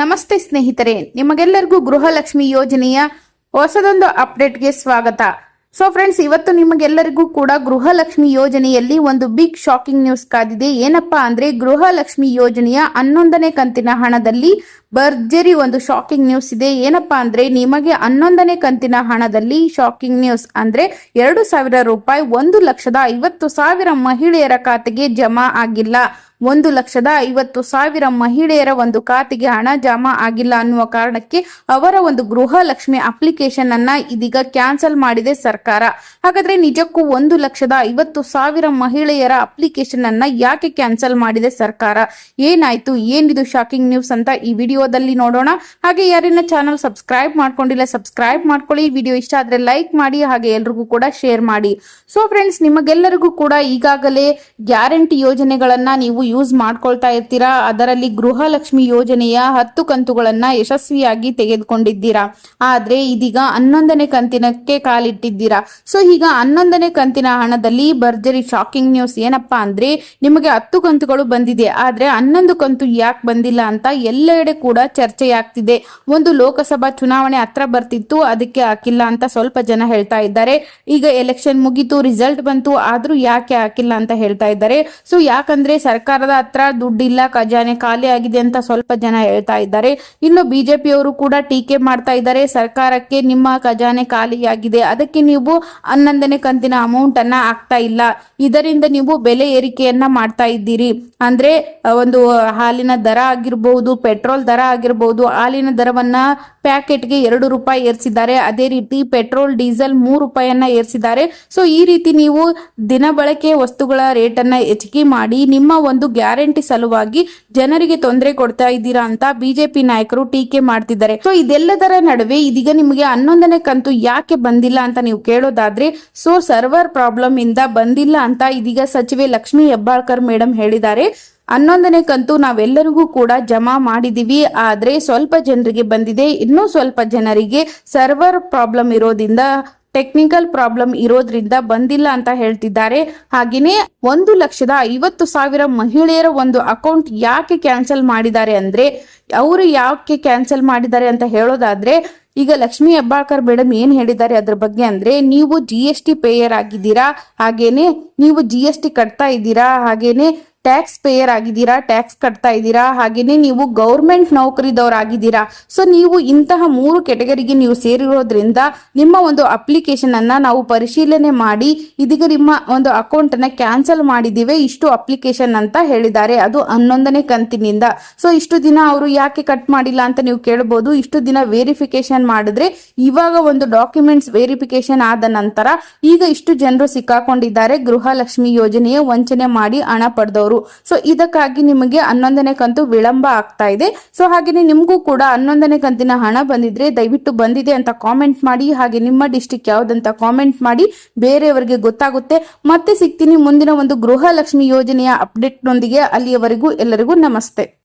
ನಮಸ್ತೆ ಸ್ನೇಹಿತರೆ, ನಿಮಗೆಲ್ಲರಿಗೂ ಗೃಹಲಕ್ಷ್ಮಿ ಯೋಜನೆಯ ಹೊಸದೊಂದು ಅಪ್ಡೇಟ್ಗೆ ಸ್ವಾಗತ. ಸೊ ಫ್ರೆಂಡ್ಸ್ ಇವತ್ತು ನಿಮಗೆಲ್ಲರಿಗೂ ಕೂಡ ಗೃಹಲಕ್ಷ್ಮಿ ಯೋಜನೆಯಲ್ಲಿ ಒಂದು ಬಿಗ್ ಶಾಕಿಂಗ್ ನ್ಯೂಸ್ ಕಾದಿದೆ. ಏನಪ್ಪಾ ಅಂದ್ರೆ ಗೃಹಲಕ್ಷ್ಮಿ ಯೋಜನೆಯ ಹನ್ನೊಂದನೇ ಕಂತಿನ ಹಣದಲ್ಲಿ ಭರ್ಜರಿ ಒಂದು ಶಾಕಿಂಗ್ ನ್ಯೂಸ್ ಇದೆ. ಏನಪ್ಪಾ ಅಂದ್ರೆ ನಿಮಗೆ ಹನ್ನೊಂದನೇ ಕಂತಿನ ಹಣದಲ್ಲಿ ಶಾಕಿಂಗ್ ನ್ಯೂಸ್ ಅಂದ್ರೆ ಎರಡು ಸಾವಿರ ರೂಪಾಯಿ ಒಂದು ಲಕ್ಷದ ಐವತ್ತು ಸಾವಿರ ಮಹಿಳೆಯರ ಖಾತೆಗೆ ಜಮಾ ಆಗಿಲ್ಲ. ಒಂದು ಲಕ್ಷದ ಐವತ್ತು ಸಾವಿರ ಮಹಿಳೆಯರ ಒಂದು ಖಾತೆಗೆ ಹಣ ಜಮಾ ಆಗಿಲ್ಲ ಅನ್ನುವ ಕಾರಣಕ್ಕೆ ಅವರ ಒಂದು ಗೃಹಲಕ್ಷ್ಮಿ ಅಪ್ಲಿಕೇಶನ್ ಅನ್ನ ಇದೀಗ ಕ್ಯಾನ್ಸಲ್ ಮಾಡಿದೆ ಸರ್ಕಾರ. ಹಾಗಾದ್ರೆ ನಿಜಕ್ಕೂ ಒಂದು ಲಕ್ಷದ ಐವತ್ತು ಸಾವಿರ ಮಹಿಳೆಯರ ಅಪ್ಲಿಕೇಶನ್ ಅನ್ನ ಯಾಕೆ ಕ್ಯಾನ್ಸಲ್ ಮಾಡಿದೆ ಸರ್ಕಾರ? ಏನಾಯ್ತು? ಏನಿದು ಶಾಕಿಂಗ್ ನ್ಯೂಸ್ ಅಂತ ಈ ವಿಡಿಯೋದಲ್ಲಿ ನೋಡೋಣ. ಹಾಗೆ ಯಾರಿನ ಚಾನಲ್ ಸಬ್ಸ್ಕ್ರೈಬ್ ಮಾಡ್ಕೊಂಡಿಲ್ಲ ಸಬ್ಸ್ಕ್ರೈಬ್ ಮಾಡ್ಕೊಳ್ಳಿ. ವಿಡಿಯೋ ಇಷ್ಟ ಆದ್ರೆ ಲೈಕ್ ಮಾಡಿ, ಹಾಗೆ ಎಲ್ರಿಗೂ ಕೂಡ ಶೇರ್ ಮಾಡಿ. ಸೊ ಫ್ರೆಂಡ್ಸ್ ನಿಮಗೆಲ್ಲರಿಗೂ ಕೂಡ ಈಗಾಗಲೇ ಗ್ಯಾರಂಟಿ ಯೋಜನೆಗಳನ್ನ ನೀವು ಯೂಸ್ ಮಾಡ್ಕೊಳ್ತಾ ಇರ್ತೀರಾ? ಅದರಲ್ಲಿ ಗೃಹಲಕ್ಷ್ಮಿ ಯೋಜನೆಯ ಹತ್ತು ಕಂತುಗಳನ್ನ ಯಶಸ್ವಿಯಾಗಿ ತೆಗೆದುಕೊಂಡಿದ್ದೀರಾ? ಆದ್ರೆ ಇದೀಗ ಹನ್ನೊಂದನೇ ಕಂತಿನಕ್ಕೆ ಕಾಲಿಟ್ಟಿದ್ದೀರಾ? ಸೊ ಈಗ ಹನ್ನೊಂದನೇ ಕಂತಿನ ಹಣದಲ್ಲಿ ಭರ್ಜರಿ ಶಾಕಿಂಗ್ ನ್ಯೂಸ್ ಏನಪ್ಪಾ ಅಂದ್ರೆ ನಿಮಗೆ ಹತ್ತು ಕಂತುಗಳು ಬಂದಿದೆ. ಆದ್ರೆ ಹನ್ನೊಂದು ಕಂತು ಯಾಕೆ ಬಂದಿಲ್ಲ ಅಂತ ಎಲ್ಲೆಡೆ ಚರ್ಚೆಯಾಗ್ತಿದೆ. ಒಂದು ಲೋಕಸಭಾ ಚುನಾವಣೆ ಹತ್ರ ಬರ್ತಿತ್ತು, ಅದಕ್ಕೆ ಹಾಕಿಲ್ಲ ಅಂತ ಸ್ವಲ್ಪ ಜನ ಹೇಳ್ತಾ ಇದ್ದಾರೆ. ಈಗ ಎಲೆಕ್ಷನ್ ಮುಗಿತು, ರಿಸಲ್ಟ್ ಬಂತು, ಆದ್ರೂ ಯಾಕೆ ಹಾಕಿಲ್ಲ ಅಂತ ಹೇಳ್ತಾ ಇದ್ದಾರೆ. ಸೊ ಯಾಕಂದ್ರೆ ಸರ್ಕಾರದ ಹತ್ರ ದುಡ್ಡಿಲ್ಲ, ಖಜಾನೆ ಖಾಲಿ ಆಗಿದೆ ಅಂತ ಸ್ವಲ್ಪ ಜನ ಹೇಳ್ತಾ ಇದ್ದಾರೆ. ಇನ್ನು ಬಿಜೆಪಿಯವರು ಕೂಡ ಟೀಕೆ ಮಾಡ್ತಾ ಇದ್ದಾರೆ, ಸರ್ಕಾರಕ್ಕೆ ನಿಮ್ಮ ಖಜಾನೆ ಖಾಲಿಯಾಗಿದೆ ಅದಕ್ಕೆ ನೀವು ಹನ್ನೊಂದನೇ ಕಂತಿನ ಅಮೌಂಟ್ ಅನ್ನ ಹಾಕ್ತಾ ಇಲ್ಲ. ಇದರಿಂದ ನೀವು ಬೆಲೆ ಏರಿಕೆಯನ್ನ ಮಾಡ್ತಾ ಇದ್ದೀರಿ. ಅಂದ್ರೆ ಒಂದು ಹಾಲಿನ ದರ ಆಗಿರಬಹುದು ಪೆಟ್ರೋಲ್ ದರ ಆಗಿರ್ಬಹುದು ಹಾಲಿನ ದರವನ್ನ ಪ್ಯಾಕೆಟ್ಗೆ ಎರಡು ರೂಪಾಯಿ ಏರಿಸಿದ್ದಾರೆ. ಅದೇ ರೀತಿ ಪೆಟ್ರೋಲ್, ಡೀಸೆಲ್ ಮೂರು ರೂಪಾಯಿಯನ್ನ ಏರಿಸಿದ್ದಾರೆ. ಸೊ, ಈ ರೀತಿ ನೀವು ದಿನ ಬಳಕೆ ವಸ್ತುಗಳ ಅನ್ನ ಹೆಚ್ಚಿಗೆ ಮಾಡಿ, ನಿಮ್ಮ ಒಂದು ಗ್ಯಾರಂಟಿ ಸಲುವಾಗಿ ಜನರಿಗೆ ತೊಂದರೆ ಕೊಡ್ತಾ ಇದ್ದೀರಾ ಅಂತ ಬಿಜೆಪಿ ನಾಯಕರು ಟೀಕೆ ಮಾಡ್ತಿದ್ದಾರೆ. ಸೊ, ಇದೆಲ್ಲದರ ನಡುವೆ ಇದೀಗ ನಿಮಗೆ ಹನ್ನೊಂದನೇ ಕಂತು ಯಾಕೆ ಬಂದಿಲ್ಲ ಅಂತ ನೀವು ಕೇಳೋದಾದ್ರೆ, ಸೊ, ಸರ್ವರ್ ಪ್ರಾಬ್ಲಮ್ ಇಂದ ಬಂದಿಲ್ಲ ಅಂತ ಇದೀಗ ಸಚಿವೆ ಲಕ್ಷ್ಮಿ ಹೆಬ್ಬಾಳ್ಕರ್ ಮೇಡಮ್ ಹೇಳಿದ್ದಾರೆ. ಹನ್ನೊಂದನೇ ಕಂತು ನಾವೆಲ್ಲರಿಗೂ ಕೂಡ ಜಮಾ ಮಾಡಿದೀವಿ. ಆದ್ರೆ ಸ್ವಲ್ಪ ಜನರಿಗೆ ಬಂದಿದೆ. ಇನ್ನೂ ಸ್ವಲ್ಪ ಜನರಿಗೆ ಸರ್ವರ್ ಪ್ರಾಬ್ಲಮ್ ಇರೋದ್ರಿಂದ, ಟೆಕ್ನಿಕಲ್ ಪ್ರಾಬ್ಲಮ್ ಇರೋದ್ರಿಂದ ಬಂದಿಲ್ಲ ಅಂತ ಹೇಳ್ತಿದ್ದಾರೆ. ಹಾಗೆಯೇ ಒಂದು ಲಕ್ಷದ ಐವತ್ತು ಸಾವಿರ ಮಹಿಳೆಯರ ಒಂದು ಅಕೌಂಟ್ ಯಾಕೆ ಕ್ಯಾನ್ಸಲ್ ಮಾಡಿದ್ದಾರೆ ಅಂದ್ರೆ, ಅವರು ಯಾಕೆ ಕ್ಯಾನ್ಸಲ್ ಮಾಡಿದ್ದಾರೆ ಅಂತ ಹೇಳೋದಾದ್ರೆ, ಈಗ ಲಕ್ಷ್ಮಿ ಹೆಬ್ಬಾಳ್ಕರ್ ಮೇಡಮ್ ಏನ್ ಹೇಳಿದ್ದಾರೆ ಅದ್ರ ಬಗ್ಗೆ ಅಂದ್ರೆ, ನೀವು ಜಿ ಎಸ್ ಟಿ ಪೇಯರ್ ಆಗಿದ್ದೀರಾ, ಹಾಗೇನೆ ನೀವು ಜಿ ಎಸ್ ಟಿ ಕಟ್ತಾ ಇದ್ದೀರಾ, ಹಾಗೇನೆ ಟ್ಯಾಕ್ಸ್ ಪೇಯರ್ ಆಗಿದ್ದೀರಾ ಟ್ಯಾಕ್ಸ್ ಕಟ್ತಾ ಇದ್ದೀರಾ, ಹಾಗೇನೆ ನೀವು ಗೌರ್ಮೆಂಟ್ ನೌಕರಿದವರಾಗಿದ್ದೀರಾ. ಸೊ ನೀವು ಇಂತಹ ಮೂರು ಕೆಟಗರಿಗೆ ನೀವು ಸೇರಿರೋದ್ರಿಂದ ನಿಮ್ಮ ಒಂದು ಅಪ್ಲಿಕೇಶನ್ ಅನ್ನ ನಾವು ಪರಿಶೀಲನೆ ಮಾಡಿ, ಇದೀಗ ನಿಮ್ಮ ಒಂದು ಅಕೌಂಟ್ ಅನ್ನ ಕ್ಯಾನ್ಸಲ್ ಮಾಡಿದ್ದೀವಿ, ಇಷ್ಟು ಅಪ್ಲಿಕೇಶನ್ ಅಂತ ಹೇಳಿದ್ದಾರೆ. ಅದು ಹನ್ನೊಂದನೇ ಕಂತಿನಿಂದ. ಸೊ ಇಷ್ಟು ದಿನ ಅವರು ಯಾಕೆ ಕಟ್ ಮಾಡಿಲ್ಲ ಅಂತ ನೀವು ಕೇಳಬಹುದು ಇಷ್ಟು ದಿನ ವೇರಿಫಿಕೇಶನ್ ಮಾಡಿದ್ರೆ ಇವಾಗ ಒಂದು ಡಾಕ್ಯುಮೆಂಟ್ಸ್ ವೇರಿಫಿಕೇಶನ್ ಆದ ನಂತರ ಈಗ ಇಷ್ಟು ಜನರು ಸಿಕ್ಕಾಕೊಂಡಿದ್ದಾರೆ. ಗೃಹಲಕ್ಷ್ಮಿ ಯೋಜನೆಯ ವಂಚನೆ ಮಾಡಿ ಹಣ ಪಡೆದವರು. ಸೊ ಇದಕ್ಕಾಗಿ ನಿಮಗೆ ಹನ್ನೊಂದನೇ ಕಂತು ವಿಳಂಬ ಆಗ್ತಾ ಇದೆ. ಸೊ ಹಾಗೆಯೇ ನಿಮಗೂ ಕೂಡ ಹನ್ನೊಂದನೇ ಕಂತಿನ ಹಣ ಬಂದಿದ್ರೆ ದಯವಿಟ್ಟು ಬಂದಿದೆ ಅಂತ ಕಾಮೆಂಟ್ ಮಾಡಿ, ಹಾಗೆ ನಿಮ್ಮ ಡಿಸ್ಟಿಕ್ ಯಾವ್ದಂತ ಕಾಮೆಂಟ್ ಮಾಡಿ, ಬೇರೆಯವರಿಗೆ ಗೊತ್ತಾಗುತ್ತೆ. ಮತ್ತೆ ಸಿಗ್ತೀನಿ ಮುಂದಿನ ಒಂದು ಗೃಹಲಕ್ಷ್ಮಿ ಯೋಜನೆಯ ಅಪ್ಡೇಟ್ನೊಂದಿಗೆ ಅಲ್ಲಿಯವರೆಗೂ ಎಲ್ಲರಿಗೂ ನಮಸ್ತೆ.